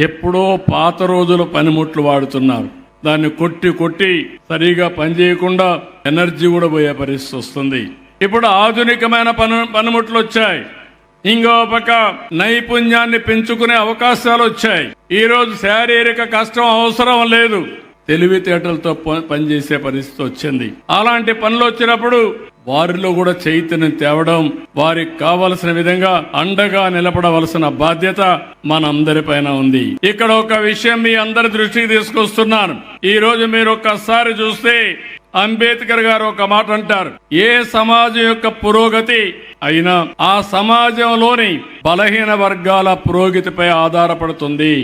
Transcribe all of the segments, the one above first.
ఎప్పుడో పాత రోజుల పనిముట్లు వాడుతున్నారు. దాన్ని కొట్టి కొట్టి సరిగా పనిచేయకుండా ఎనర్జీ కూడా పోయే పరిస్థితి వస్తుంది. ఇప్పుడు ఆధునికమైన పని పనిముట్లు వచ్చాయి. ఇంకో పక్క నైపుణ్యాన్ని పెంచుకునే అవకాశాలు వచ్చాయి. ఈ రోజు శారీరక కష్టం అవసరం లేదు. తెలివితేటలతో పనిచేసే పరిస్థితి వచ్చింది. అలాంటి పనులు వచ్చినప్పుడు వారిలో కూడా చైతన్యం తేవడం వారికి కావలసిన విధంగా అండగా నిలబడవలసిన బాధ్యత మనందరిపైన ఉంది. ఇక్కడ ఒక విషయం మీ అందరి దృష్టికి తీసుకొస్తున్నాను. ఈ రోజు మీరు ఒక్కసారి చూస్తే అంబేద్కర్ గారు ఒక మాట అంటారు. ఏ సమాజం యొక్క పురోగతి అయినా ఆ సమాజంలోని బలహీన వర్గాల పురోగతిపై ఆధారపడుతుంది.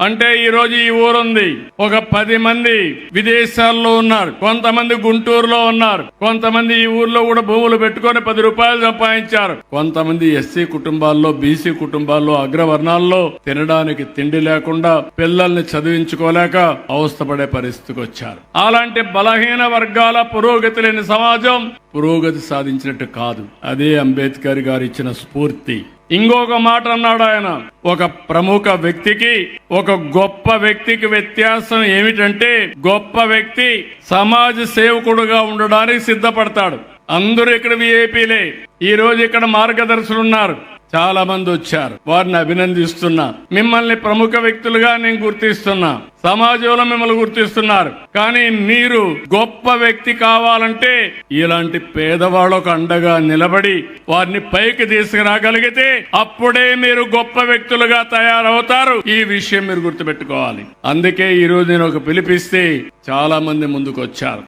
అంటే ఈ రోజు ఈ ఊరుంది. ఒక పది మంది విదేశాల్లో ఉన్నారు. కొంతమంది గుంటూరులో ఉన్నారు. కొంతమంది ఈ ఊర్లో కూడా భూములు పెట్టుకొని పది రూపాయలు సంపాదించారు. కొంతమంది ఎస్సీ కుటుంబాల్లో బీసీ కుటుంబాల్లో అగ్రవర్ణాల్లో తినడానికి తిండి లేకుండా పిల్లల్ని చదివించుకోలేక అవస్థపడే పరిస్థితికి వచ్చారు. అలాంటి బలహీన వర్గాల పురోగతి లేని సమాజం పురోగతి సాధించినట్టు కాదు. అదే అంబేద్కర్ గారు ఇచ్చిన స్ఫూర్తి. ఇంకొక మాట అన్నాడు ఆయన. ఒక ప్రముఖ వ్యక్తికి ఒక గొప్ప వ్యక్తికి వ్యత్యాసం ఏమిటంటే గొప్ప వ్యక్తి సమాజ సేవకుడుగా ఉండడానికి సిద్ధపడతాడు. అందరూ ఇక్కడ విఐపీలే ఈ రోజు ఇక్కడ మార్గదర్శులు ఉన్నారు. చాలా మంది వచ్చారు. వారిని అభినందిస్తున్నా. మిమ్మల్ని ప్రముఖ వ్యక్తులుగా నేను గుర్తిస్తున్నా. సమాజంలో మిమ్మల్ని గుర్తిస్తున్నారు. కానీ మీరు గొప్ప వ్యక్తి కావాలంటే ఇలాంటి పేదవాళ్ళకు అండగా నిలబడి వారిని పైకి తీసుకురాగలిగితే అప్పుడే మీరు గొప్ప వ్యక్తులుగా తయారవుతారు. ఈ విషయం మీరు గుర్తుపెట్టుకోవాలి. అందుకే ఈ రోజు నేను ఒక పిలిపిస్తే చాలా మంది ముందుకు వచ్చారు